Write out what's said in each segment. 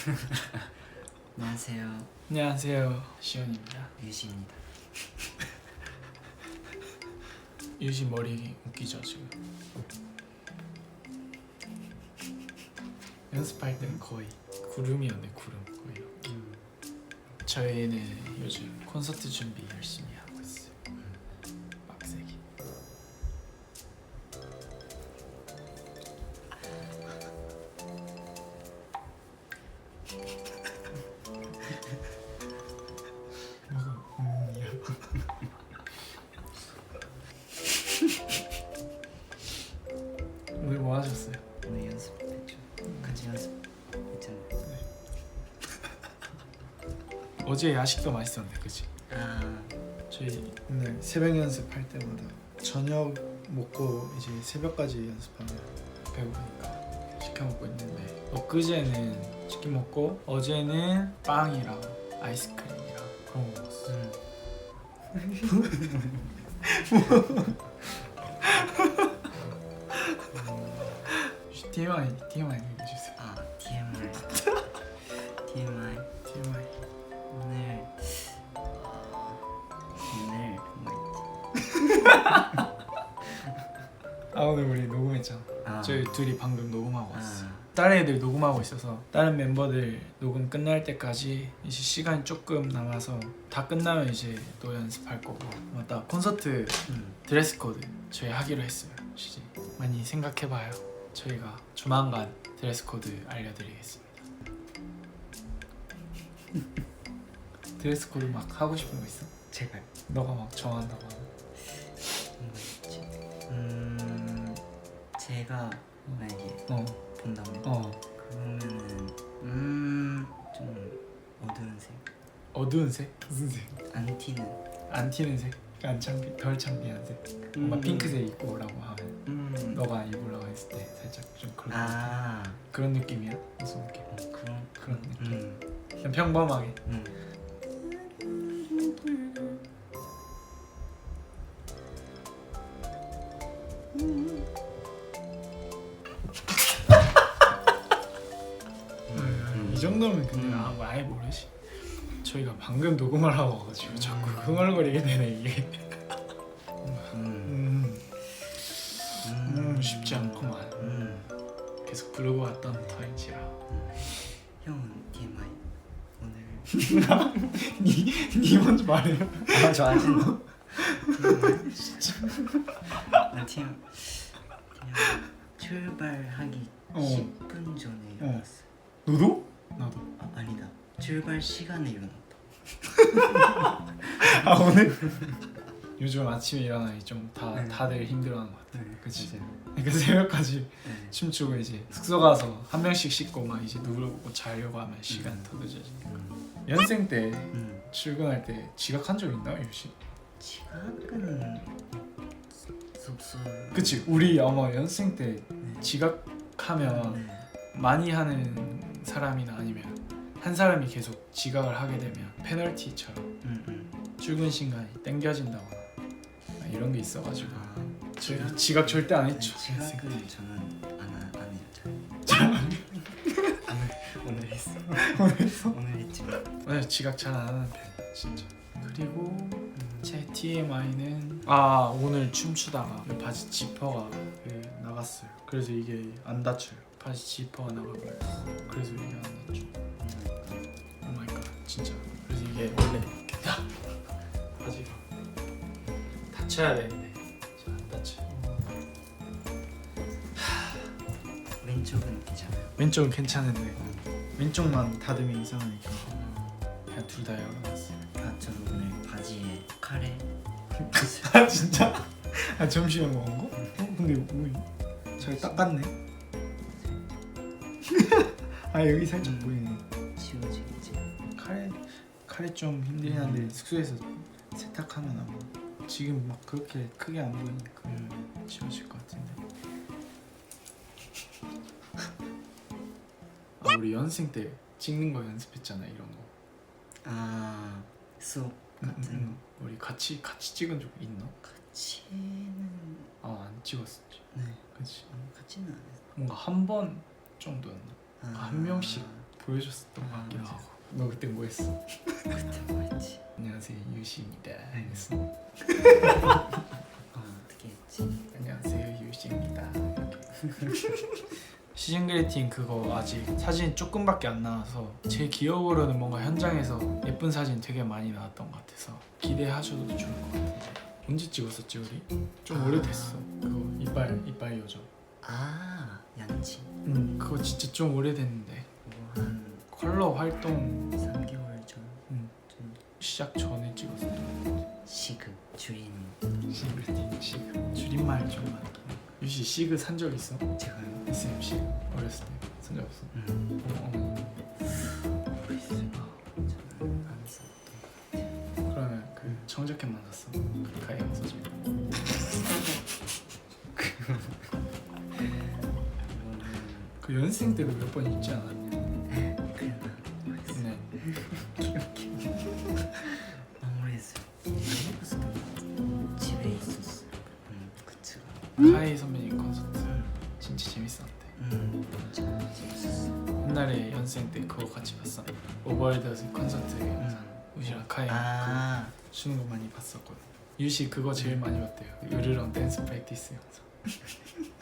안녕하세요. 안녕하세요. 시연입니다. 유시입니다. 유시 머리 웃기죠 지금? 연습할 때는 거의 구름이었네 구름. 거의. 음, 저희는 요즘 콘서트 준비 열심히 어제 야식도 맛있었는데 그치? 아 저희 오늘 새벽 연습할 때마다 저녁 먹고 이제 새벽까지 연습하면 배고프니까 시켜 먹고 있는데 엊그제는 치킨 먹고 어제는 빵이랑 아이스크림이랑 그런 거 먹었어. 음. TMI TMI 둘이 방금 녹음하고 왔어. 아, 다른 애들 녹음하고 있어서 다른 멤버들 녹음 끝날 때까지 이제 시간이 조금 남아서 다 끝나면 이제 또 연습할 거고 맞다 콘서트 음. 드레스 코드 저희 하기로 했어요 시지 많이 생각해봐요 저희가 조만간 드레스 코드 알려드리겠습니다 드레스 코드 막 하고 싶은 거 있어? 제발 너가 막 정한다고 하면 뭔가 있지? 음 제가 만약에 어, 본다면 어 그러면은 음좀 어두운 색 어두운 색? 무슨 색? 안 튀는 안 튀는 색? 안 창피, 덜 창피한 색? 뭔가 음. 핑크색 입고라고 하면 음. 너가 입으라고 했을 때 살짝 좀 그런 아 그런 느낌이야? 무슨 느낌? 어, 그런 그런 느낌 음. 그냥 평범하게 음. 음, 이 정도면 근데 음. 아, 뭐 아예 모르지. 저희가 방금 녹음을 하고 와가지고 자꾸 흥얼거리게 되네 이게. 음. 음, 음 쉽지 않구만. 음. 계속 부르고 왔던 터인지라. 형은 TMI 오늘 니 먼저 말해요. 아 좋아하시는 거? 진짜 나 TMI 출발하기 어. 10분 전에 일어났어 너도? 나도. 아 아니다 출발 시간에 일어났다 아 오늘? 요즘 아침에 일어나기 좀 다 네. 다들 힘들어하는 것 같아. 네 그치. 맞아요. 그러니까 새벽까지 네. 춤추고 이제 숙소 가서 한 명씩 씻고 막 이제 누르고 자려고 하면 시간 더 늦어지니까. 음. 연생 때 음. 출근할 때 지각한 적 있나 유시? 지각은 숙소 그치 우리 아마 연생 때 네. 지각하면 네. 많이 하는 사람이나 아니면 한 사람이 계속 지각을 하게 되면 페널티처럼 음, 음. 출근 시간이 땡겨진다거나 이런 게 있어가지고 아, 저희 지각 절대 안 했죠 네. 지각은 저는 안, 하- 안 해요 잘. 오늘, 했어 오늘 했어? 오늘 했지만 오늘 지각 잘 안 하는 편이야 진짜 그리고 제 TMI는 아 오늘 춤추다가 그 바지 지퍼가 그 나갔어요 그래서 이게 안 닫혀요 바지 지퍼가 나가버려요. 그래서 이게 안 닫혀 오마이갓 진짜. 그래서 이게 원래 다 바지가 닫혀야 되는데. 잘안 닫혀 왼쪽은 괜찮아요. 왼쪽은 괜찮은데. 왼쪽만 닫으면 이상하니까 그냥 둘 다 열어놨어요. 아 저는 오늘 바지에 카레 아 진짜? 아 점심에 먹은 거? 어? 근데 오이 잘 닦았네 아 여기 살짝 보이네. 지워지겠지 카레 카레 좀 힘들긴 한데 숙소에서 세탁하면 아마 지금 막 그렇게 크게 안 보이니까 음. 지워질 것 같은데. 아 우리 연생 때 찍는 거 연습했잖아 이런 거. 아 수업 같은 음, 음. 우리 같이 같이 찍은 적 있나? 같이는 아 안 찍었었지. 네. 어, 같이는 안 했어. 뭔가 한 번 정도였나? 아, 한 명씩 보여줬었던 것 같기도 하고 너 그때 뭐 했어? 그때 뭐였지? 안녕하세요 유시입니다 했어 어 어떻게 했지? 안녕하세요 유시입니다 시즌 그리팅 그거 아직 사진 조금밖에 안 나와서 제 기억으로는 뭔가 현장에서 예쁜 사진 되게 많이 나왔던 것 같아서 기대하셔도 좋을 것 같은데 언제 찍었었지 우리? 좀 아. 오래됐어 그거 이빨 이빨 요정 아 양치 응 그거 진짜 좀 오래됐는데. 뭐한 컬러 활동 3개월 전 응. 좀 시작 전에 찍었었던 시급 줄인. 시그 시그. 줄임말 좀해 유시 시그 산 적 있어? 제가요? SM 시그 어렸을 때산 적 없어? 음. 어, 어. 모르겠어요 저는 안 썼던 그러면 그 청자켓만 샀어? 그 가이가 써줘 그 연습생 때도 몇번 않았냐? 그랬나 모르겠어요. 네. 너무 오래됐어요. 입었어 집에 있었어 음 그치가 선배님 콘서트 진짜 재밌었는데. 음 진짜 재밌었어 옛날에 연습생 때 그거 같이 봤어. 오버월드 콘서트 영상 음. 우시랑 카이 아. 그 추는 거 많이 봤었거든. 유시 그거 제일 많이 봤대요. 으르렁 댄스 프랙티스 영상 음, 음,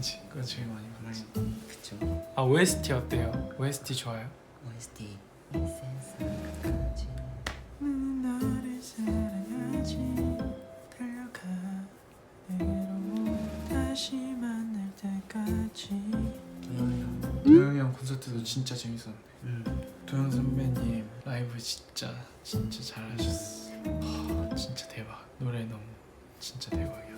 그치 그거 제일 많이 봤지 그거 그쵸. 아 OST 어때요? OST 좋아요? OST 이 세상 끝까지 나를 사랑하지 달려가 내게로 다시 만날 때까지. 도영이 도영이 형 콘서트도 진짜 재밌었는데. 음 도영 선배님 라이브 진짜 진짜 잘하셨어. 하, 진짜 대박. 노래 너무 진짜 대박이었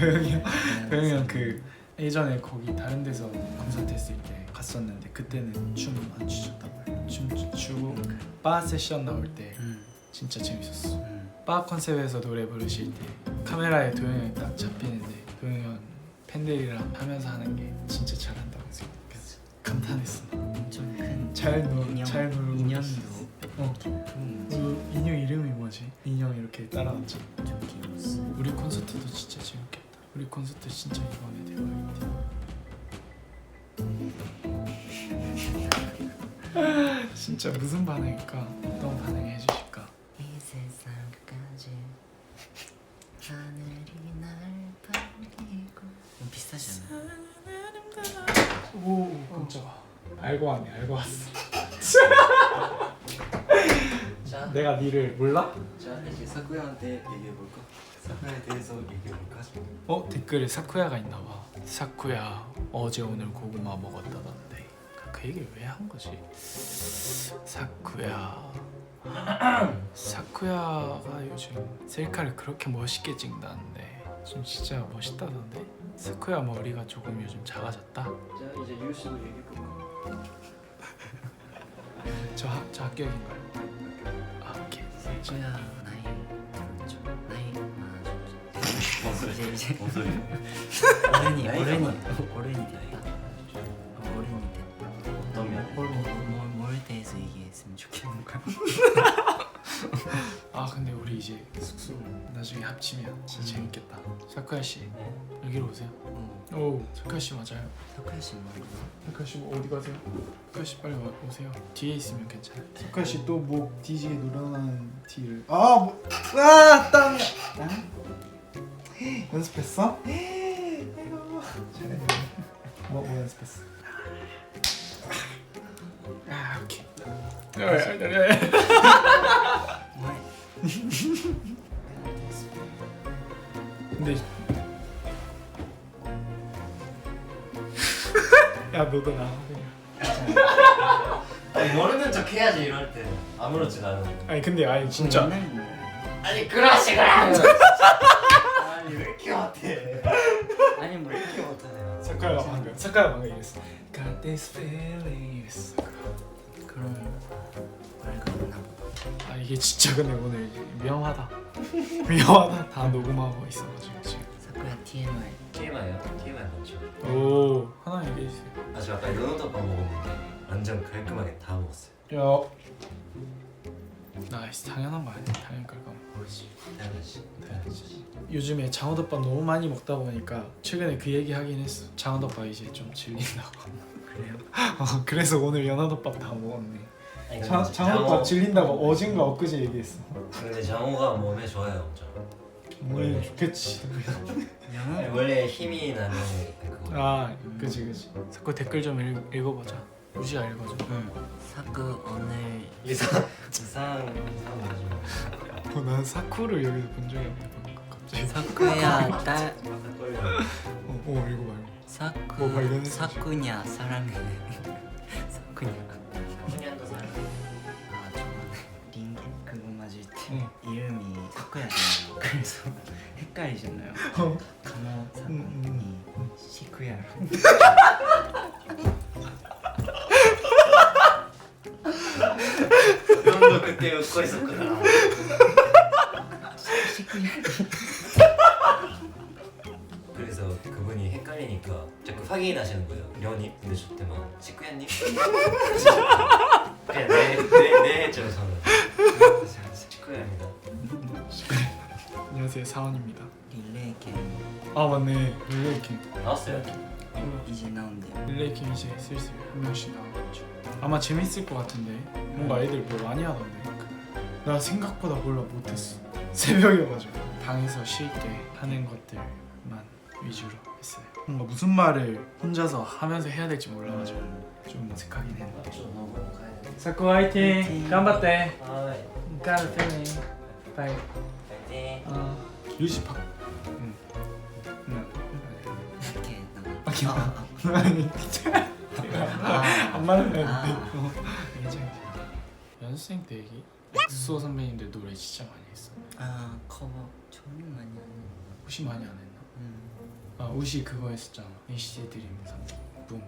도영이 형. 도영이 형 그 예전에 거기 다른 데서 콘서트 했을 때 갔었는데 그때는 춤 안 추셨단 말이야 춤 추고 바 세션 나올 때 음, 진짜 재밌었어. 음. 바 컨셉에서 노래 부르실 때 카메라에 도영이 형이 딱 잡히는데 도영이 형 팬들이랑 하면서 하는 게 진짜 잘한다고 생각했어 감탄했어 엄청 큰잘 놀, 인형 잘 놀고 인형도 어. 음, 그 인형 이름이 뭐지? 인형 이렇게 좀 귀여웠어. 우리 콘서트도 진짜 재밌겠다 우리 콘서트 진짜 이번에 대박이다 진짜 무슨 반응일까? 어떤 반응 해 주실까? 이 세상 끝까지 하늘이 날 반기고 좀 비슷하지 않아? 오 깜짝아 알고 왔네 알고 왔어 자, 내가 니를 몰라? 자 이제 사쿠야한테 얘기해 볼까? 사쿠야에 대해서 얘기해 볼까? 어 댓글에 사쿠야가 있나봐 사쿠야 어제 오늘 고구마 먹었다던데 그 얘기를 왜 한 거지? 사쿠야 사쿠야가 요즘 셀카를 그렇게 멋있게 찍는다는데 좀 진짜 멋있다던데 사쿠야 머리가 조금 요즘 작아졌다 자 이제 유시도 얘기해 볼까? 저, 학, 저 합격인가요? 아 오케이 저야 이제 이제 뭔 소리야? 어른이 어른이 많- 어른이 됐다 어, 어른이 됐다 어떤 면? 뭘, 뭘, 뭘 대해서 얘기했으면 좋겠는 거야 아 근데 우리 이제 숙소 나중에 합치면 진짜 재밌겠다 사쿠야 씨 여기로 오세요 어 오 사쿠야 씨 맞아요 석화 씨 머리 석하 씨 어디 가세요? 석하 씨 빨리 와, 오세요. 뒤에 있으면 괜찮아. 석하 씨또 목 뒤지게 늘어나는 티를. 아, 뭐, 아 땀이야. 아? 연습했어? 아이고 잘했네. 뭐, 뭐 연습했어? 아, 오케이. 아, 아. 뭘 근데 야 너도 나. 아니, 모르는 척 해야지 이럴 때 아무렇지 않은 아니 근데 아니 진짜 아니 그러시구나 방금 석하가 방금 이랬어. Got this feeling 이랬어. 그런 말가 없나 보다 아 이게 진짜 근데 오늘 위험하다 위험하다 다 녹음하고 있어가지고 지금 사쿠야 TMI TMI요? TMI 맞죠? 오 하나 얘기해 주세요 아 저 아까 연어덮밥 먹었는데 완전 깔끔하게 다 먹었어요 야 나이스 당연한 거 아니야 당연히 그럴 거 그렇지. 당연하지. 당연하지 요즘에 장어덮밥 너무 많이 먹다 보니까 최근에 그 얘기 하긴 했어 장어덮밥 이제 좀 질린다고 그래요? 어, 그래서 오늘 연어덮밥 다 먹었네 아니, 자, 근데 장어덮밥 장어- 질린다고 어젠가 엊그제 얘기했어 근데 장어가 몸에 좋아요, 엄청. 원래 원래. 좋겠지 아니, 원래 힘이 나는 그거. 아 그지 그지 자꾸 댓글 좀 읽, 읽어보자 우지가 읽어줘 응. 사쿠 오늘 이상 이상 이상 맞아. 어, 난 사쿠를 여기서 본 적이 없네 갑자기 사쿠야 딸. 어, 어 읽어 사쿠 뭐 발견했어, 사쿠냐 사랑해 사쿠냐 잘. 아 저번에 링게 그거 맞을 때 응. 이름이 사쿠야잖아요 그래서 헷갈리잖아요 어. 간호 음, 음. 사쿠이 시쿠야 형 웃고 있었구나. 그래서 그분이 헷갈리니까 자꾸 확인하시는 거예요. 연이 근데 저때 막 식구야님. 그냥 네 네 네 했죠 저는. 식구야입니다. 안녕하세요 사원입니다 릴레이 게임 아 맞네 릴레이킹 나왔어요? 이제 나온대요 릴레이킹 이제 슬슬 한 명씩 나오겠죠 아마 재밌을 것 같은데 뭔가 애들 뭐 많이 하던데 나 생각보다 몰라 못했어 새벽이어가지고 방에서 쉴 때 하는 것들만 위주로 했어요 뭔가 무슨 말을 혼자서 하면서 해야 될지 몰라가지고 좀 어색하긴 했는데 돼. 사쿠 화이팅! 화이팅! 깜빡대! 아, 까르 페니 바이 파이팅. 어 유지팍 응 응. 이렇게 아, 나가 아니 아, 안 맞는데 아. 어. 괜찮아 연습생 때 얘기 엑소 선배님들 노래 진짜 많이 했어 아 커버 정말 많이 하는 우시 많이 안 했나? 음. 아 우시 그거 했었잖아 NCT 드림 붐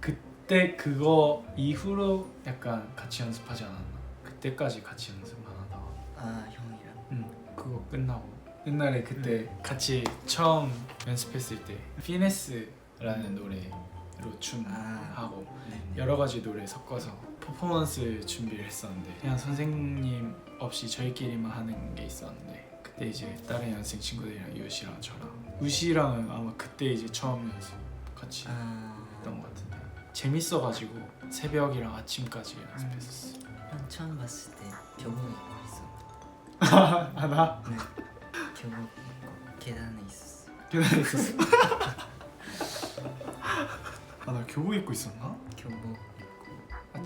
그때 그거 이후로 약간 같이 연습하지 않았나? 그때까지 같이 연습만 하다가 아 형이랑 응 그거 끝나고 옛날에 그때 같이 처음 연습했을 때 피네스라는 노래로 춤 아. 하고 네. 여러 가지 노래 섞어서 퍼포먼스 준비를 했었는데 그냥 선생님 없이 저희끼리만 하는 게 있었는데 그때 이제 다른 연습생 친구들이랑 유시랑 저랑 우시랑은 아마 그때 이제 처음 연습 같이 아. 했던 것 같은데 재밌어가지고 새벽이랑 아침까지 연습했었어 형 처음 봤을 때 교복 입고 있어. 아 나? 네. 교복 입고 계단에 있었어. 계단에 있었어? 아 나 교복 입고 있었나? 교복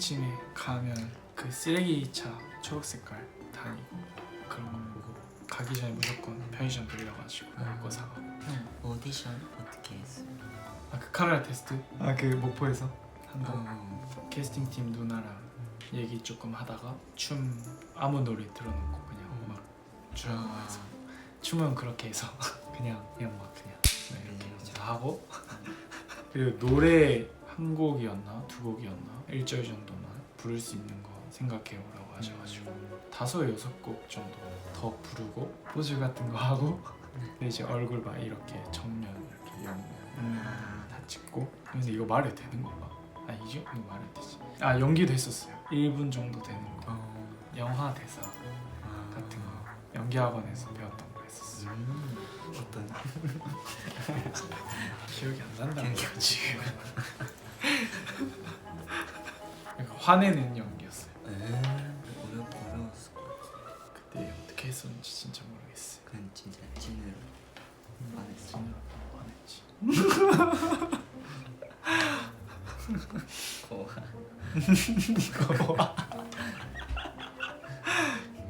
아침에 가면 그 쓰레기차 초록색깔 다니고 그런 거 보고 가기 전에 무조건 편의점 들려가지고 먹을 거 사가고. 형 오디션 어떻게 했어요? 아그 카메라 테스트? 아 그 목포에서? 한거 어. 캐스팅 팀 누나랑 얘기 조금 하다가 춤 아무 노래 들어놓고 그냥 막 주연해서 춤은 그렇게 해서 그냥 그냥 막 그냥 네, 이렇게 해서 하고. 그리고 노래 한 곡이었나 두 곡이었나 일절 정도만 부를 수 있는 거 생각해 오라고 하셔가지고 다섯 여섯 곡 정도 더 부르고 포즈 같은 거 하고 근데 이제 얼굴 막 이렇게 정면 이렇게 영 음. 다 찍고 근데 이거 말해도 되는 건가? 아니죠? 이거 말해도 되지 아 연기도 했었어요 1분 정도 되는 거 어. 영화 대사 아. 같은 거 연기 학원에서 배웠던 거 했었어요 음. 어떤 기억이 안 난다는 거 지금 화내는 연기였어요. 에 어려 어려웠어 그때 어떻게 했었는지 진짜 모르겠어요. 그냥 진짜 찐으로 말했어 진짜 화냈지. 고와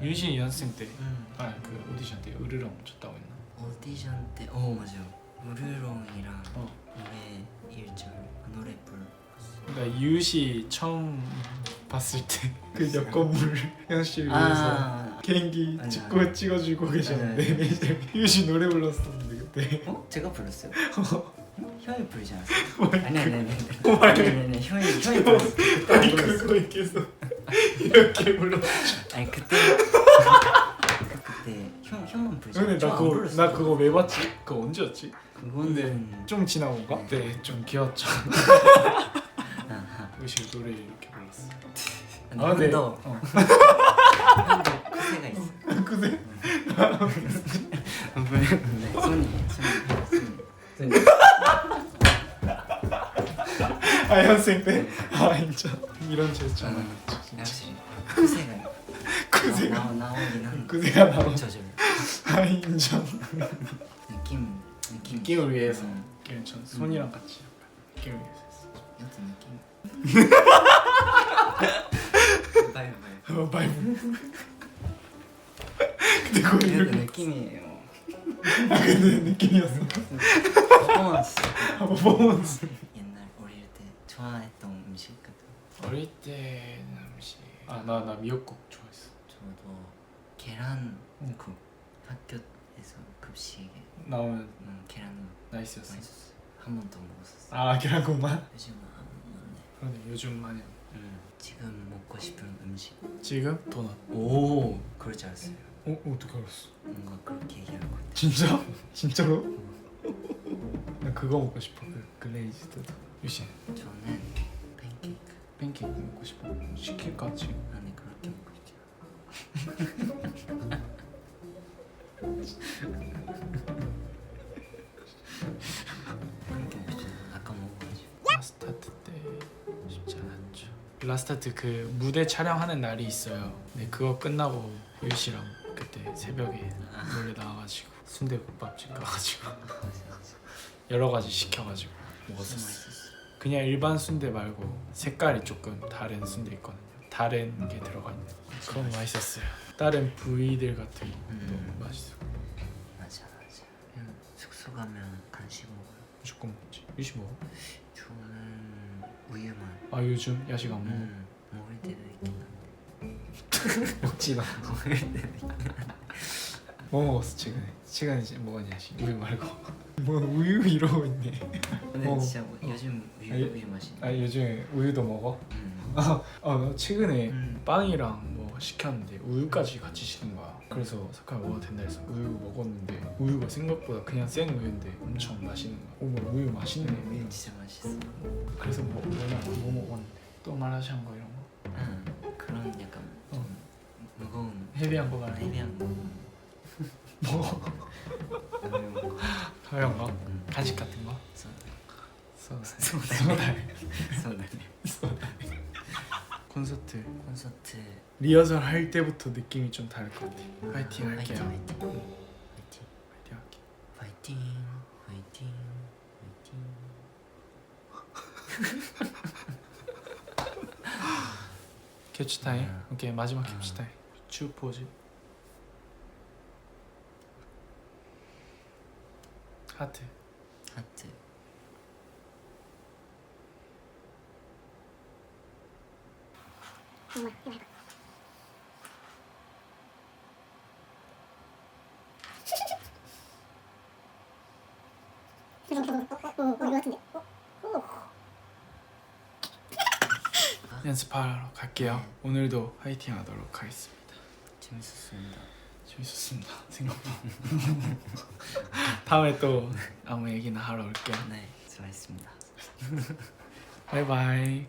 윤신이 연습생 때 음. 아그 오디션 때 으르렁 쳤다고 했나? 오디션 때 어 맞아요. 우르롱이랑 어. 노래 1절 노래 불렀어 그러니까 이웃이 처음 봤을 때 그 여건물 현실 위해서 아 개인기 아니, 찍고 아니. 찍어주고 계셨는데 아니, 아니. 이제 이웃이 노래 불렀었는데 그때 어? 제가 불렀어요? 형이 부르지 않았어요? 뭐 아니 아니 아니 아니 아니 아니 형이 형이 불렀어 그때 안 아니 불렀어 그거 계속 이렇게 불러 아니 그때 그때 형 형만 부르지 근데 나 저안 그거 불렀어요. 나 그거 왜 봤지? 그거 언제였지? 그거는 좀 지나고 온가? 그때 좀 아하. 의식 노래 이렇게 불렀어. 아, 아, 근데 네. 아, 쿠세가 어. 그 있어. 어, 그새? 어. 네, 네 손이 손이 아 연습생 때? 아, 음, 아 진짜 이런 제스처는. 쿠세가 있어. 그새가 나오긴 한데 그새가 나와. 저절. 아 인정. 느낌 느낌 느낌을 위해서. 음. 괜찮. 손이랑 같이 느낌을 위해서 느낌 바이바이. 어 바이브 근데 이것도 이렇게 느낌이에요. 아 근데 느낌이었어 퍼포먼스. 아 퍼포먼스 옛날 어릴 때 좋아했던 음식 같은. 어릴 때 음식 아나 나 미역국 좋아했어 저도 계란 응. 국 학교에서 급식에 나오면 음, 계란 나이스였어 맛있었어. 한번 더 먹었었어. 아 계란국만? 요즘은 안. 그런데 요즘 많이 음, 지금 먹고 싶은 음식. 지금 도넛 오, 그럴 줄 알았어요. 어? 어떻게 알았어? 뭔가 그렇게 얘기할 것 같아. 진짜? 진짜로? 나 그거 먹고 싶어 그 글레이즈드 유신 저는 팬케이크 팬케이크 먹고 싶어 시킬까 지금? 안에 그렇게 먹고 싶지 라스타트 그 무대 촬영하는 날이 있어요 근데 그거 끝나고 유씨랑 그때 새벽에 몰래 나와가지고 순대국밥집 가가지고 여러 가지 시켜가지고 진짜 먹었었어 맛있었어. 그냥 일반 순대 말고 색깔이 조금 다른 순대 있거든요 다른 게 들어가 있는 그건 맛있었어요 다른 부위들 같은 것도 음. 맛있어 맞아 맞아. 그냥 숙소 가면 간식 먹어요. 무조건 먹지 유씨 먹어? 저는 우유만. 아 요즘 야식 안 먹어? 음, 먹을 때도 있긴 한데. 먹지 마 먹을 때도 있긴 뭐 먹었어 최근에? 최근에 이제 먹었냐 씨 우유 말고 뭐 우유 이러고 있네 근데 어. 진짜 뭐 요즘 우유 아니, 우유 맛이. 아 요즘 우유도 먹어? 음. 아나 최근에 음. 빵이랑 뭐 시켰는데 우유까지 같이 시킨 거야 그래서 석화 먹어도 된다 해서 우유 먹었는데 우유가 생각보다 그냥 생 우유인데 엄청 맛있는 거야 어머 우유 맛있네 우유 진짜 맛있어. 그래서 뭐, 뭐냐 뭐 먹었는데 또 마라샹궈 이런 거 응. 그런 약간 좀 무거운 헤비한 거 말고 헤비한 거. 뭐 가벼운 거. 가벼운 거? 음. 간식 같은 거? 소다. 소다 소다. 소다 소다. 콘서트 콘서트. 리허설 할 때부터 느낌이 좀 다를 것 같아. 파이팅 할게요. 화이팅 화이팅. 파이팅. 할게 화이팅 화이팅 캡처 타임 음. 오케이 마지막 음. 캡처 타임 추 포즈 하트. 하트 연습하러 갈게요. 오늘도 화이팅 하도록 하겠습니다. 재밌었습니다. 재밌었습니다. 생각보다. 다음에 또 아무 얘기나 하러 올게요. 네 수고하셨습니다. 바이바이